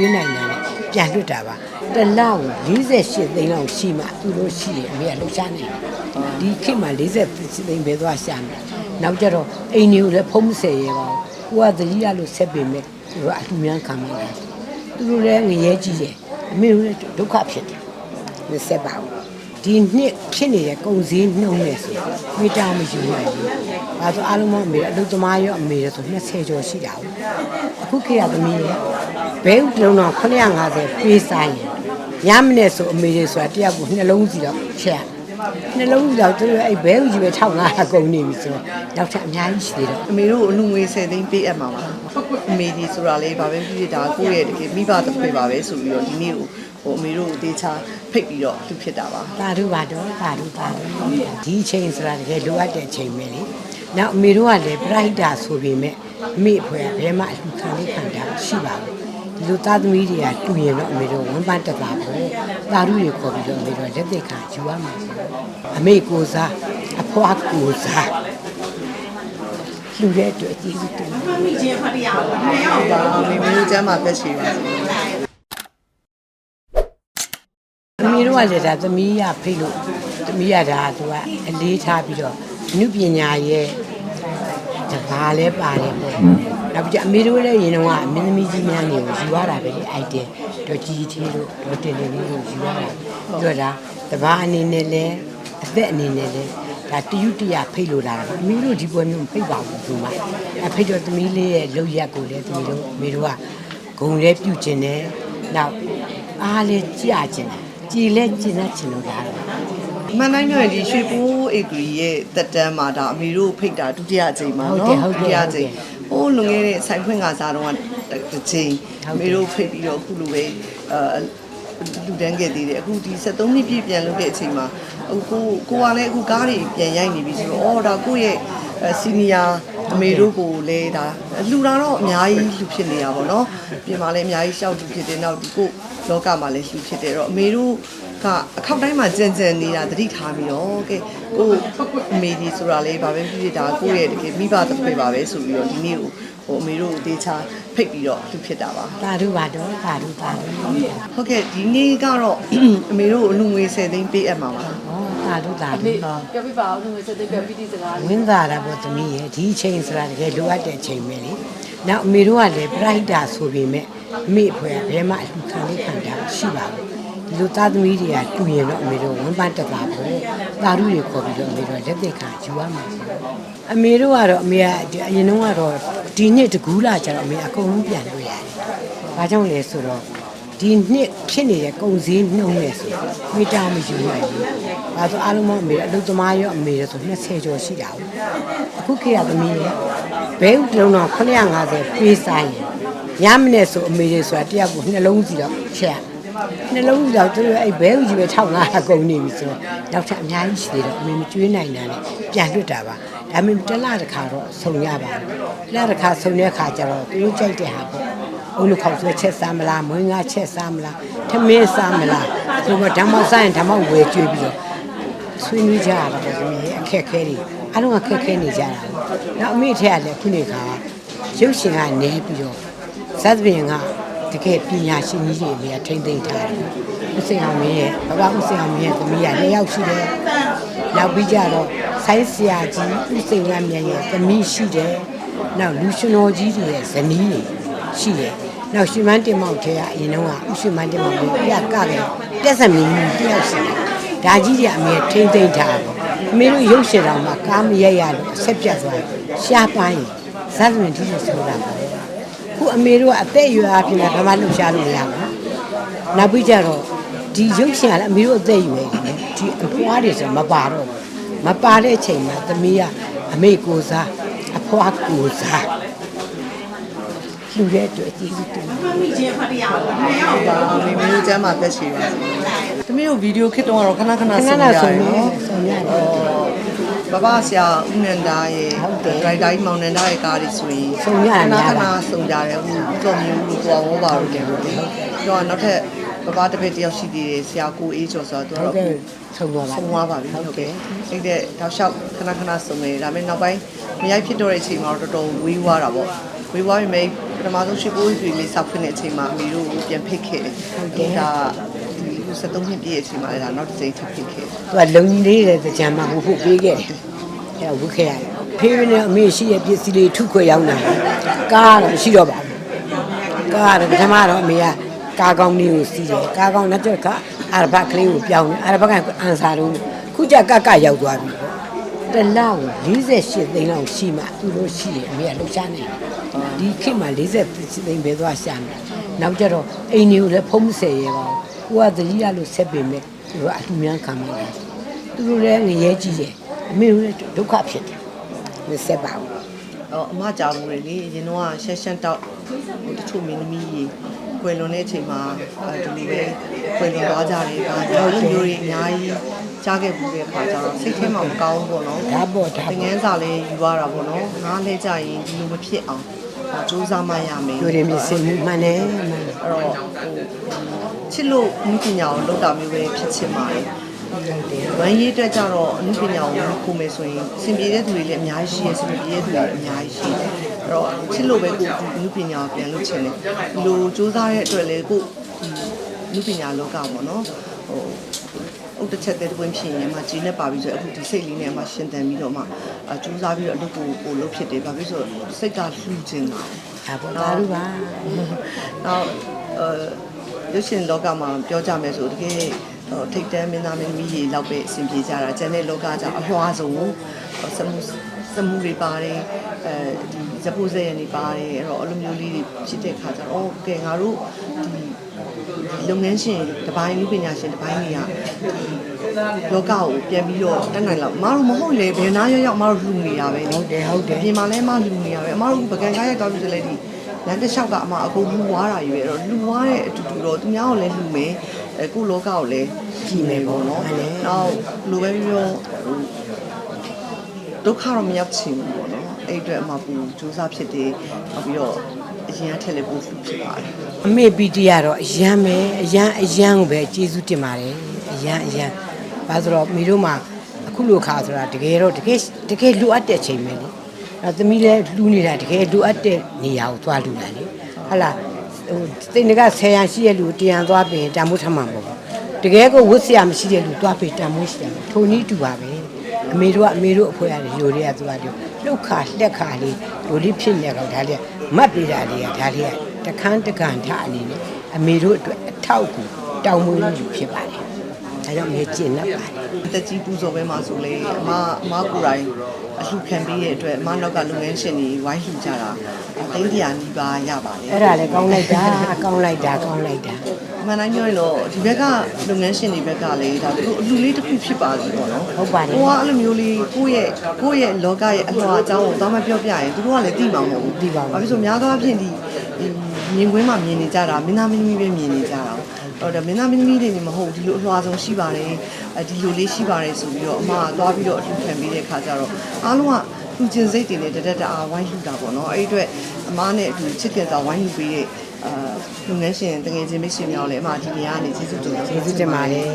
ကျွေးနိုင်တာနဲ့ပြန်လွတ်တာပါတစ်လောက်48သိန်းလောက်ရှိမှသူတို့ရှိတယ်အမေကလှူရှားနေတာဒီခေတ်မှာ48သိန်းပဲသွားရှာမယ်နောက်ကြတော့အိမ်တွေကိုလည်းဖုံးမဆယ်ရပါဘူးကိုကတတိယလို့ဆက်ပေမဲ့သူတို့အလှူများခံမှာလားသူတို့လည်းငရဲကြီးတယ်အမေတို့လည်းဒုက္ခဖြစ်တယ်မဆက်ပါဘူး ဒီနှစ်ဖြစ်နေတဲ့ကုံစည်းနှုံးနေဆိုမိတာမယူနိုင်ဘူး။ဒါဆိုအားလုံးမအမေအလုပ်သမားရောအမေရောဆို20ကျော်ရှိတာဘူး။အခုခေတ်ကသမီးရဲ့ဘဲဥတလုံးတော့950ပေးဆိုင်ရင်ညမနဲ့ဆိုအမေတွေဆိုတာတယောက်ကိုနှလုံးစီတော့ချက်နှလုံးစီတော့သူတို့အဲ့ဘဲဥကြီးပဲ1500ကုန်နေပြီဆိုတော့နောက်ထပ်အများကြီးရှိသေးတော့အမေတို့အလူငွေ10သိန်းပေးအပ်မှာပါအမေဒီဆိုတာလေဘာပဲဖြစ်ဖြစ်ဒါကိုယ့်ရဲ့တကယ်မိဘတစ်ခွေပါပဲဆိုပြီးတော့ဒီနေ့ကို ဟိုအမေတို့ကိုတေချာဖိတ်ပြီးတော့သူဖြစ်တာပါပါတို့ပါတော့ပါတို့ပါတို့ဒီအချိန်ဆိုတာတကယ်လိုအပ်တဲ့အချိန်ပဲလေနောက်အမေတို့ကလည်းပြိုက်တာဆိုပေမဲ့အမေအဖွဲကဘယ်မှအလှခံလေးခံတာရှိပါဘူးဒီလိုသားသမီးတွေကတူရင်တော့အမေတို့ဝမ်းပန်းတက်တာပေါ့သာဓုတွေခေါ်ပြီးတော့အမေတို့လက်သက်ခံယူရမှာဆိုတော့အမေကိုစားအဖွားကိုစားလူတဲ့အတွက်အကြည့်တူတယ်ဒါအမေမေတို့ကျမ်းမှာသက်ရှိပါစေ အမေတို့ကလည်းဒါသမီးရဖိတ်လို့သမီးရဒါသူကအလေးထားပြီးတော့အနုပညာရဲ့တဘာလဲပါတယ်ပေါ့နောက်ပြီးအမေတို့လည်းရင်တော့အမင်းသမီးကြီးများနေကိုယူရတာပဲလေအိုက်တယ်တော့ကြီးကြီးလို့တော့တင်တင်လေးလို့ယူရတာပြီးတော့ဒါတဘာအနေနဲ့လည်းအသက်အနေနဲ့လည်းဒါတယုတရဖိတ်လို့လာတာပါအမေတို့ဒီပွဲမျိုးမဖိတ်ပါဘူးသူမှအဖိတ်တော့သမီးလေးရဲ့လောက်ရက်ကိုလည်းသမီးတို့အမေတို့ကဂုံလဲပြုတ်ကျင်တယ်နောက်အားလဲကြာကျင်တယ် ကြည်လဲကျင်တတ်ချင်လို့လာတော့မှန်တိုင်းပြောရင်ဒီရွှေပိုးဧကရီရဲ့တက်တန်းမှာဒါအမေတို့ဖိတ်တာဒုတိယအကြိမ်ပါဟုတ်နော်တယ်ဟုတ်တယ်ဒုတိယအကြိမ်ဟိုးလွန်ခဲ့တဲ့ဆိုင်ခွင့်ကစားတော့တစ်ကြိမ်ဟုတ်တယ်အမေတို့ဖိတ်ပြီးတော့အခုလိုပဲအဲလူတန်းခဲ့သေးတယ်အခုဒီ73နှစ်ပြည့်ပြန်လုပ်တဲ့အချိန်မှာအခုကိုကိုကလည်းအခုကားတွေပြန်ရိုက်နေပြီဆိုတော့အော်ဒါကိုယ့်ရဲ့စီနီယာ အမေတို့ကိုလည်းဒါလူတာတော့အများကြီးလူဖြစ်နေတာပေါ့နော်ပြင်မှာလည်းအများကြီးရှောက်လူဖြစ်တယ်နောက်ဒီကိုလောကမှာလည်းလူဖြစ်တယ်တော့အမေတို့ကအခောက်တိုင်းမှာကြံကြံနေတာသတိထားပြီးတော့ကဲကိုအမေဒီဆိုတာလေဘာပဲဖြစ်ဖြစ်ဒါကိုယ့်ရဲ့တကယ်မိဘတစ်ခွေပါပဲဆိုပြီးတော့ဒီနေ့ကိုဟိုအမေတို့ကိုတေချာဖိတ်ပြီးတော့လူဖြစ်တာပါပါတို့ပါတော့ပါတို့ပါတော့ဟုတ်ကဲ့ဒီနေ့ကတော့အမေတို့ကိုအလူငွေ10သိန်းပေးအပ်မှာပါ ဟောပါတို့ပါလေတို့ပြောပြပါဦးငွေစတဲ့ပြပီတိစကားလေးဝင်းသာတာပေါ့သမီးရဲ့ဒီအချိန်ဆိုတာတကယ်လိုအပ်တဲ့အချိန်ပဲလေနောက်အမေတို့ကလည်းပြိုက်တာဆိုပေမဲ့အမေအဖွဲကဘယ်မှအလှခံလေးခံတာရှိပါဘူးဒီလိုသားသမီးတွေကတူရင်တော့အမေတို့ဝမ်းပန်းတက်တာပေါ့သာဓုတွေခေါ်ပြီးတော့အမေတို့လက်သက်ခံယူရမှာဆိုတော့အမေတို့ကတော့အမေကအရင်တော့ကတော့ဒီနှစ်တကူးလာကြတော့အမေအကုန်လုံးပြန်လို့ရတယ်။ဘာကြောင့်လဲဆိုတော့ ဒီနှစ်ဖြစ်နေတဲ့ကုံစည်းနှုံးနေဆိုမိတာမယူနိုင်ဘူး။ဒါဆိုအားလုံးမအမေအလုပ်သမားရောအမေရောဆို20ကျော်ရှိတာဘူး။အခုခေတ်ကသမီးရဲ့ဘဲဥတလုံးတော့950ပေးဆိုင်ရင်ညမနဲ့ဆိုအမေတွေဆိုတာတယောက်ကိုနှလုံးစီတော့ချက်နှလုံးစီတော့သူတို့အဲ့ဘဲဥကြီးပဲ1500ကုန်နေပြီဆိုတော့နောက်ထပ်အများကြီးရှိသေးတော့အမေမကျွေးနိုင်တာနဲ့ပြန်လွတ်တာပါဒါပေမဲ့တစ်လတစ်ခါတော့ဆုံရပါတယ်တစ်လတစ်ခါဆုံတဲ့အခါကျတော့သူတို့ကြိုက်တဲ့ဟာပေါ့ အုတ်လူခေါက်ဆွဲချက်စားမလားမွေးငါချက်စားမလားထမင်းစားမလားဒီမှာဓမ္မစားရင်ဓမ္မဝယ်ကျွေးပြီးတော့ဆွေးနွေးကြရတာပေါ့သမီးရဲ့အခက်အခဲတွေအားလုံးကခက်ခဲနေကြတာ။နောက်အမေထက်ကလည်းခုနေခါရုပ်ရှင်ကနေပြီးတော့ဇတ်ပင်ကတကယ်ပညာရှင်ကြီးတွေအမေကထိမ့်သိမ့်ထားတယ်။ဦးစင်အောင်မင်းရဲ့ဘဘဦးစင်အောင်မင်းရဲ့သမီးကနှစ်ယောက်ရှိတယ်။နောက်ပြီးကြတော့ဆိုင်းဆရာကြီးဦးစင်ကမြန်ရဲ့သမီးရှိတယ်။နောက်လူရှင်တော်ကြီးတွေရဲ့ဇနီးတွေရှိတယ်။ နောက်ရှင်မန်းတင်မောက်ထဲကအရင်တော့ကဦးရှင်မန်းတင်မောက်ကိုပြကလည်းပြက်စမင်းကြီးတယောက်ရှိတယ်။ဒါကြီးတွေအမေထိမ့်သိမ့်ထားတယ်အမေတို့ရုပ်ရှင်တော်မှာကားမရက်ရလို့အဆက်ပြတ်သွားတယ်ရှားပိုင်းဇာတ်ဝင်တိလို့ဆိုတာပါခုအမေတို့ကအသက်အရွယ်အပြင်မှာဘာမှလှုပ်ရှားလို့မရဘူးနောက်ပြီးကြတော့ဒီရုပ်ရှင်ကလည်းအမေတို့အသက်အရွယ်ကြီးတယ်ဒီအဖွားတွေဆိုမပါတော့ဘူးမပါတဲ့အချိန်မှာသမီးကအမေကိုစားအဖွားကိုစား လူတဲ့အတွက်အကြည့်တူတယ်ဒါအမေမေတို့ကျမ်းမှာသက်ရှိပါစေသမီးတို့ဗီဒီယိုခစ်တော့ကတော့ခဏခဏခဏဆုံခဏရဆုံရနေနော်ဆုံရတယ်ဘဘဆရာဦးနန္ဒာရဲ့ဟုတ်တယ်ဒရိုက်တာကြီးမောင်နန္ဒာရဲ့ကားတွေဆိုရင်ဆုံရတာခဏများခတာဏဆုံကြတယ်အခုဦးတော်မျိုးလူကိုအောင်ပါလို့တယ်လို့လေတော့နောက်ထပ်ဘဘတစ်ပည့်တယောက်ရှိသေးတယ်ဆရာကိုအေးကျော်ဆိုတော့သူဟုတ်ကတော့ကဲ့ဆုံသွားပါဆုံးသွားပါပြီဟုတ်ကဲ့အဲ့တဲ့တောက်လျှောက်ခဏခဏဆုံးနေဒါပေမဲ့နောက်ပိုင်းမရိုက်ဖြစ်တော့တဲ့အချိန်မှာတော့တော်တော်ဝေးသွားတာပေါ့ ဝေးွားပြီမဲ့ပထမဆုံးရှိကိုးကြီးလေးစောက်ဖွင့်တဲ့အချိန်မှာအမေတို့ကိုပြန်ဖိတ်ခဲ့တယ်ဟုတ်ကဲ့ဒါဒီ73နှစ်ပြည့်အချိန်မှာလည်းဒါနောက်တစ်ချိန်ထပ်ဖိတ်ခဲ့တယ်သူကလုံကြီးလေးတဲ့ကြံမှာဟိုဖို့ပေးခဲ့တယ်အဲဝုတ်ခဲ့ရတယ်ဖေးနဲ့အမေရှိရဲ့ပစ္စည်းလေးထုခွဲရောက်လာကားတော့မရှိတော့ပါဘူးကားတော့ပထမတော့အမေကကားကောင်းလေးကိုစီးတယ်ကားကောင်းနောက်ကျတော့အာရဘကလေးကိုပြောင်းတယ်အာရဘကအန်ဆာလုံးခုကျကကရောက်သွားပြီ ပေါ့တလောက်48သိန်းလောက်ရှိမှသူတို့ရှိတယ်အမေကလှူရှားနေတယ်ဒီခေတ်မှာ48သိန်းပဲသွားရှာနေနောက်ကျတော့အိမ်တွေကိုလည်းဖုံးမဆယ်ရပါဘူးကိုကတကြီးရလို့ဆက်ပေမဲ့သူကအလူများခံမှာတယ်သူတို့လည်းငရဲကြီးတယ်အမေတို့လည်းဒုက္ခဖြစ်တယ်မဆက်ပါဘူးအော်အမကြောင်တွေလေအရင်တော့ရှက်ရှက်တောက်ဟိုတချို့မင်းသမီးကြီးကွယ်လွန်တဲ့အချိန်မှာအဲဒီလိုပဲကွယ်လွန်သွားကြတယ်ဒါကြောင့်မျိုးတွေအများကြီး ကြားခဲ့ဘူးတဲ့အခါကျတော့စိတ်ထဲမှာမကောင်းဘူးပေါ့နော်ဒါပေါ့ဒါတငန်းစာလေးယူရတာပေါ့နော်ငားလဲကြရင်ဒီလိုမဖြစ်အောင်စူးစမ်းမှရမယ်လူတွေမြင်စင်မှုမှန်တယ်မှန်တယ်အဲ့တော့ဟိုချစ်လို့အမှုပညာကိုလောက်တာမျိုးပဲဖြစ်ချင်ပါတယ်ဝမ်းရေးအတွက်ကြတော့အမှုပညာကိုခိုးမယ်ဆိုရင်စင်ပြေတဲ့သူတွေလည်းအများကြီးရှိရစင်ပြေတဲ့သူတွေလည်းအများကြီးရှိတယ်အဲ့တော့ချစ်လို့ပဲကိုအမှုပညာကိုပြန်လုပ်ချင်တယ်ဒီလိုစူးစမ်းတဲ့အတွက်လည်းကိုအမှုပညာလောကပေါ့နော်ဟို ဥတချက်တဲ့တွင်းဖြစ်ရင်မှဂျင်းနဲ့ပါပြီးဆိုအခုဒီစိတ်လေးနဲ့မှရှင်းတန်ပြီးတော့မှအကျိုးစားပြီးတော့အလုပ်ကိုကိုလုပ်ဖြစ်တယ်ဘာဖြစ်ဆိုစိတ်ကလှူခြင်းတာဒါပေါ့ဒါလူပါနောက်အဲရုပ်ရှင်လောကမှာပြောကြမယ်ဆိုတကယ်ဟိုထိတ်တန်းမင်းသားမင်းသမီးတွေလောက်ပဲအဆင်ပြေကြတာကျန်တဲ့လောကကြောင့်အလွှာဆုံးစမှုစမှုတွေပါတယ်အဲဒီဇပိုးစဲရနေပါတယ်အဲ့တော့အလိုမျိုးလေးတွေဖြစ်တဲ့ခါကျတော့အော်ကဲငါတို့ဒီ လုပ်ငန်းရှင်တစ်ပိုင်းလူပညာရှင်တစ်ပိုင်းတွေကလောကကိုပြန်ပြီးတော့တက်နိုင်လောက်မအားမဟုတ်လေဘယ်နာရောက်ရောက်မအားလူနေတာပဲလေဟုတ်တယ်ဟုတ်တယ်အပြင်မှာလည်းမလူနေရပဲအမတို့ပကံကားရိုက်သွားလို့ဆိုလည်းဒီလမ်းတစ်လျှောက်ကအမအကုန်လူွားတာကြီးပဲအဲ့တော့လူွားတဲ့အတူတူတော့သူများကိုလည်းလူမယ်အဲကိုယ့်လောကကိုလည်းကြည်မယ်ပေါ့နော်နောက်လိုပဲပြောဟိုဒုက္ခတော့မရောက်ချင်ဘူးပေါ့နော်အဲ့အတွက်အမပူစူးစမ်းဖြစ်တယ်နောက်ပြီးတော့အ ရင်ကထက်လည်းပို့ဖြစ်ပါတယ်အမေပီတီကတော့အရန်ပဲအရန်အရန်ကိုပဲကျေးဇူးတင်ပါတယ်အရန်အရန်ဘာဆိုတော့မိတို့မှာအခုလိုခါဆိုတာတကယ်တော့တကယ်တကယ်လိုအပ်တဲ့ချိန်ပဲလေအဲသမီးလည်းလူနေတာတကယ်လိုအပ်တဲ့နေရာကိုသွားလူတာလေဟလာဟိုတိတ်ငကဆယ်ရန်ရှိတဲ့လူကိုတရန်သွားပြင်တန်မိုးထမှန်ပေါ့တကယ်ကိုဝတ်ဆရာမရှိတဲ့လူသွားပြင်တန်မိုးရှိတယ်ထိုနည်းတူပါပဲအမေတို့ကအမေတို့အဖွဲရတယ်ယူတွေကသူကတို့လှုပ်ခါလက်ခါလေးလူလေးဖြစ်နေတော့ဒါလေး မတ်ပြတာလေးကဒါလေးကတခန်းတကန်ထအနေနဲ့အမေတို့အတွက်အထောက်အကူတောင်းမွေးလူဖြစ်ပါတယ်ဒါကြောင့်မေကျင့်납ပါတယ်တက်ကြီးပူဇော်ပဲမှာဆိုလေအမအမကိုယ်တိုင်အလှခံပေးတဲ့အတွက်အမနောက်ကလုပ်ငန်းရှင်တွေဝိုင်းလှူကြတာတိန်းတရာနီးပါးရပါတယ်အဲ့ဒါလည်းကောင်းလိုက်တာကောင်းလိုက်တာကောင်းလိုက်တာအ မှန်တိုင်းပြောရင်တော့ဒီဘက်ကလုပ်ငန်းရှင်တွေဘက်ကလည်းဒါသူအလူလေးတစ်ခုဖြစ်ပါစေပေါ့နော်ဟုတ်ပါတယ်ဟိုကအဲ့လိုမျိုးလေးကိုယ့်ရဲ့ကိုယ့်ရဲ့လောကရဲ့အလွှာအကြောင်းကိုတောင်းမပြောပြရင်သူတို့ကလည်းသိမှာမဟုတ်ဘူးသိပါဘူးဘာဖြစ်လို့များသောအားဖြင့်ဒီဒီမြင်ကွင်းမှာမြင်နေကြတာမင်းသားမင်းသမီးပဲမြင်နေကြတာဟုတ်တယ်မင်းသားမင်းသမီးတွေနေမဟုတ်ဘူးဒီလိုအလွှာဆုံးရှိပါတယ်အဲဒီလိုလေးရှိပါတယ်ဆိုပြီးတော့အမကသွားပြီးတော့အထူးခံပေးတဲ့ခါကျတော့အားလုံးကလူချင်းစိတ်တွေနဲ့တတက်တအားဝိုင်းလှူတာပေါ့နော်အဲ့ဒီအတွက်အမနဲ့အတူချစ်ခင်စွာဝိုင်းလှူပေးတဲ့ အာလုပ်ငန်းရှင်တကယ်ချင်းမိတ်ဆွေများကိုလည်းအမဒီနေရာကနေကျေးဇူးတင်ပါတယ်ကျေးဇူးတင်ပါတယ်